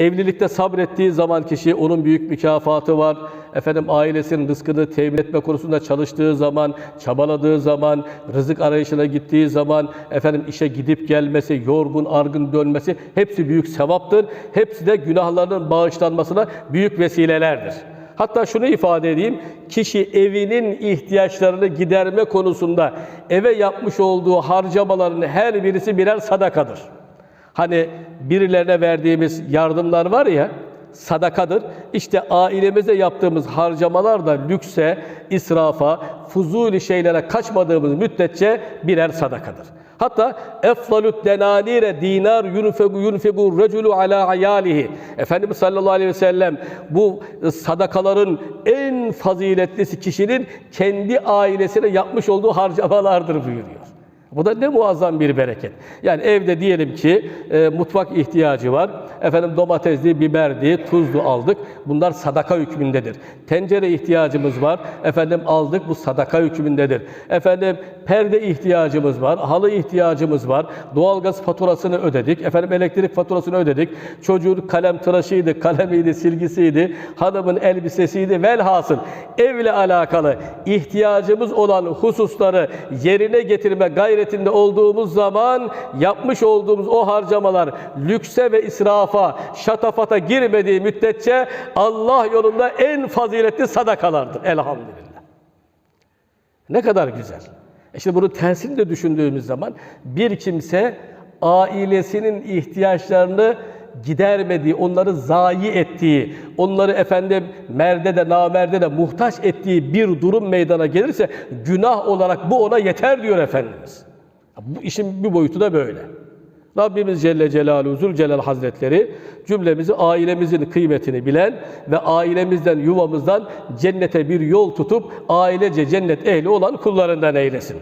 Evlilikte sabrettiği zaman kişi onun büyük mükafatı var. Efendim ailesinin rızkını temin etme konusunda çalıştığı zaman, çabaladığı zaman, rızık arayışına gittiği zaman, efendim işe gidip gelmesi, yorgun argın dönmesi hepsi büyük sevaptır. Hepsi de günahlarının bağışlanmasına büyük vesilelerdir. Hatta şunu ifade edeyim, kişi evinin ihtiyaçlarını giderme konusunda eve yapmış olduğu harcamaların her birisi birer sadakadır. Hani birilerine verdiğimiz yardımlar var ya, sadakadır. İşte ailemize yaptığımız harcamalar da lükse, israfa, fuzuli şeylere kaçmadığımız müddetçe birer sadakadır. Hatta efdalut denanire dinar yunfegu yunfegu reculu ala ayalihi. Efendimiz sallallahu aleyhi ve sellem bu sadakaların en faziletlisi kişinin kendi ailesine yapmış olduğu harcamalardır buyuruyor. Bu da ne muazzam bir bereket. Yani evde diyelim ki e, mutfak ihtiyacı var. Efendim domatesli, biberli, tuzlu aldık. Bunlar sadaka hükmündedir. Tencere ihtiyacımız var. Efendim aldık bu sadaka hükmündedir. Efendim perde ihtiyacımız var. Halı ihtiyacımız var. Doğalgaz faturasını ödedik. Efendim elektrik faturasını ödedik. Çocuğun kalem tıraşıydı, kalemiydi, silgisiydi. Hanımın elbisesiydi. Velhasıl evle alakalı ihtiyacımız olan hususları yerine getirme gayretinde olduğumuz zaman yapmış olduğumuz o harcamalar lükse ve israfa, şatafata girmediği müddetçe Allah yolunda en faziletli sadakalardır elhamdülillah. Ne kadar güzel. E şimdi bunu tersini de düşündüğümüz zaman bir kimse ailesinin ihtiyaçlarını gidermediği, onları zayi ettiği, onları efendim merde de namerde de muhtaç ettiği bir durum meydana gelirse günah olarak bu ona yeter diyor Efendimiz. Bu işin bir boyutu da böyle. Rabbimiz Celle Celaluhu Zülcelal Hazretleri cümlemizi ailemizin kıymetini bilen ve ailemizden, yuvamızdan cennete bir yol tutup ailece cennet ehli olan kullarından eylesin.